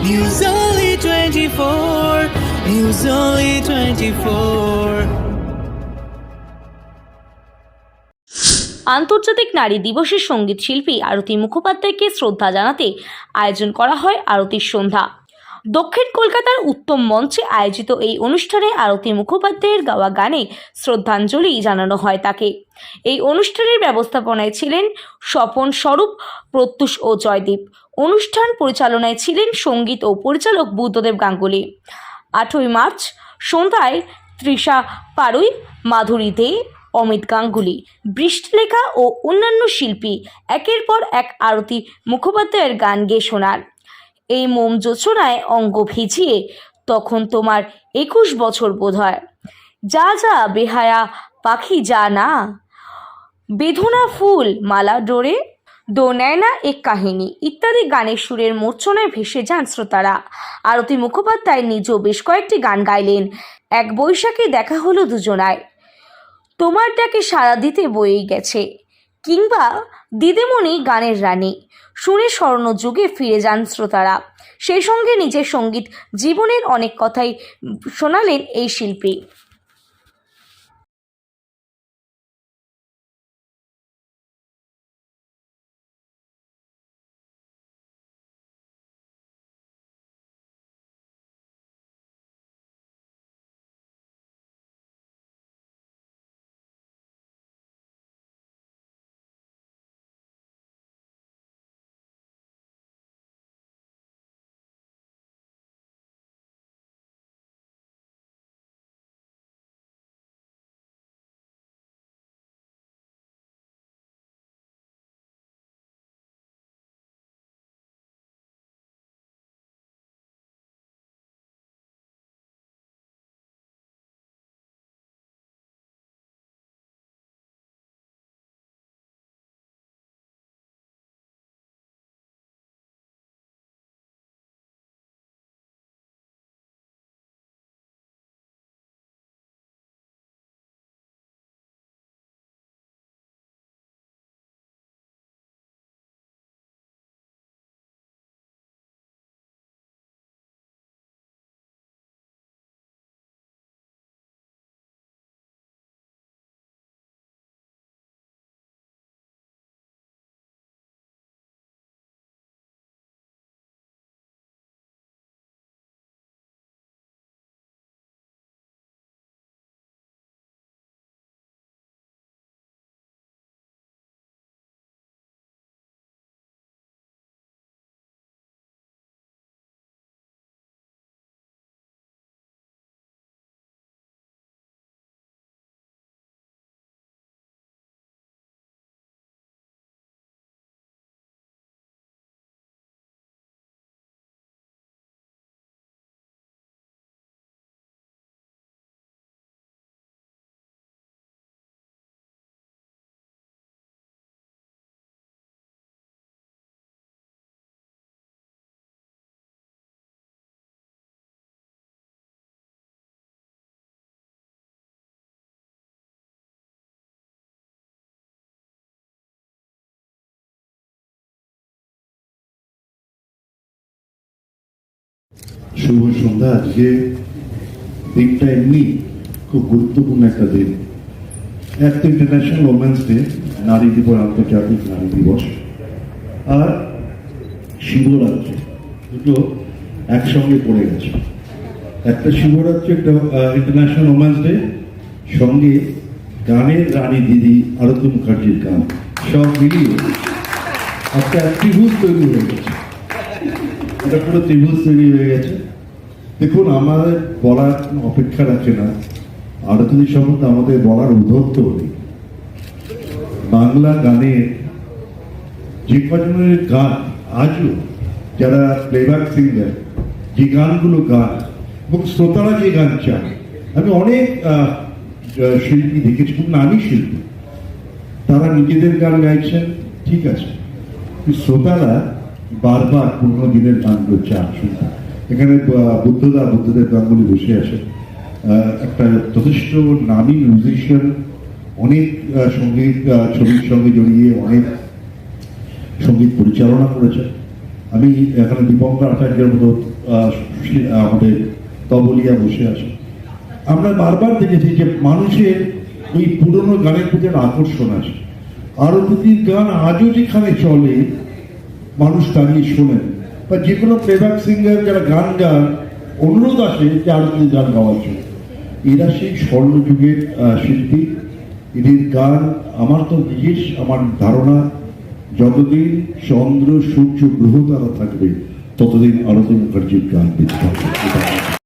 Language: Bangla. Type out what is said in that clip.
News Only 24. News Only 24. আন্তর্জাতিক নারী দিবসের সংগীত শিল্পী আরতি মুখোপাধ্যায়কে শ্রদ্ধা জানাতে আয়োজন করা হয় আরতির সন্ধ্যা দক্ষিণ কলকাতার উত্তম মঞ্চে আয়োজিত এই অনুষ্ঠানে আরতি মুখোপাধ্যায়ের গাওয়া গানে শ্রদ্ধাঞ্জলি জানানো হয় তাকে। এই অনুষ্ঠানের ব্যবস্থাপনায় ছিলেন স্বপন স্বরূপ, প্রত্যুষ ও জয়দীপ। অনুষ্ঠান পরিচালনায় ছিলেন সংগীত ও পরিচালক বুদ্ধদেব গাঙ্গুলি। আটই মার্চ সন্ধ্যায় তৃষা পারুই, মাধুরী দে, অমিত গাঙ্গুলি বৃষ্টিলেখা ও অন্যান্য শিল্পী একের পর এক আরতি মুখোপাধ্যায়ের গান গেয়ে শোনান। এই মোম যোচনায় অঙ্গ ভিজিয়ে, তখন তোমার একুশ বছর বোধ হয় যা যা বেহায়া, পাখি যা না। বেধনা ফুল মালা ডোরে দো নেয় না এক কাহিনী। ইত্যাদি গানের সুরের মূর্ছনায় ভেসে যান শ্রোতারা। আরতি মুখোপাধ্যায় নিজেও বেশ কয়েকটি গান গাইলেন। এক বৈশাখে দেখা হলো দুজনায়। তোমার ডাকে সাড়া দিতে বয়েই গেছে। কিংবা দিদিমণি গানের রানী। শুনে স্বর্ণযুগে ফিরে যান শ্রোতারা। সেই সঙ্গে নিজের সংগীত জীবনের অনেক কথাই শোনালেন এই শিল্পী। শুভ সন্ধ্যা আজকে দিনটা এমনি খুব গুরুত্বপূর্ণ একটা দিন। এক তো ইন্টারন্যাশনাল ওমেন্স ডে নারী দিবস, আন্তর্জাতিক নারী দিবস। আর শিবরাত্রি, দুটো একসঙ্গে পড়ে গেছে। একটা শিবরাত্রি, একটা ইন্টারন্যাশনাল ওমেন্স ডে সঙ্গে গানের রানী দিদি, আরতি মুখার্জির গান, সব মিলিয়ে একটা ত্রিভুজ তৈরি হয়ে গেছে। এটা পুরো ত্রিভুজ তৈরি হয়ে গেছে। দেখুন, আমাদের বলার অপেক্ষা রাখে না। আরতি সম্বন্ধে আমাদের বলার উদ্ধত্ত নেই বাংলা গানের যে কজনের গান, আজও যারা প্লেব্যাক সিঙ্গার যে গানগুলো গান এবং শ্রোতারা যে গান চান আমি অনেক শিল্পী দেখেছি, খুব নামী শিল্পী। তারা নিজেদের গান গাইছেন, ঠিক আছে। শ্রোতারা বারবার পুরনো দিনের গান করছে শুনতে। এখানে বুদ্ধদা বুদ্ধদেব গাঙ্গুলি বসে আছে। একটা যথেষ্ট নামী মিউজিশিয়ান অনেক সংগীত ছবির সঙ্গে জড়িয়ে অনেক সংগীত পরিচালনা করেছে। আমি এখানে দীপঙ্কর আচার্যের মতো আমাদের তবলিয়া বসে আছে। আমরা বারবার দেখেছি যে মানুষের ওই পুরনো গানের প্রতি আকর্ষণ আছে। আরতির গান আজও যেখানে চলে মানুষ দাঁড়িয়ে শোনেন। বা যে কোনো প্লেব্যাক সিঙ্গার যারা গান গান, অনুরোধ আসে যে আরও তিনি গান গাওয়ার জন্য। এরা সেই স্বর্ণযুগের শিল্পী। এদের গান আমার তো বিশেষ আমার ধারণা, যতদিন চন্দ্র, সূর্য, গ্রহ তারা থাকবে, ততদিন আরতি মুখার্জির গান আমার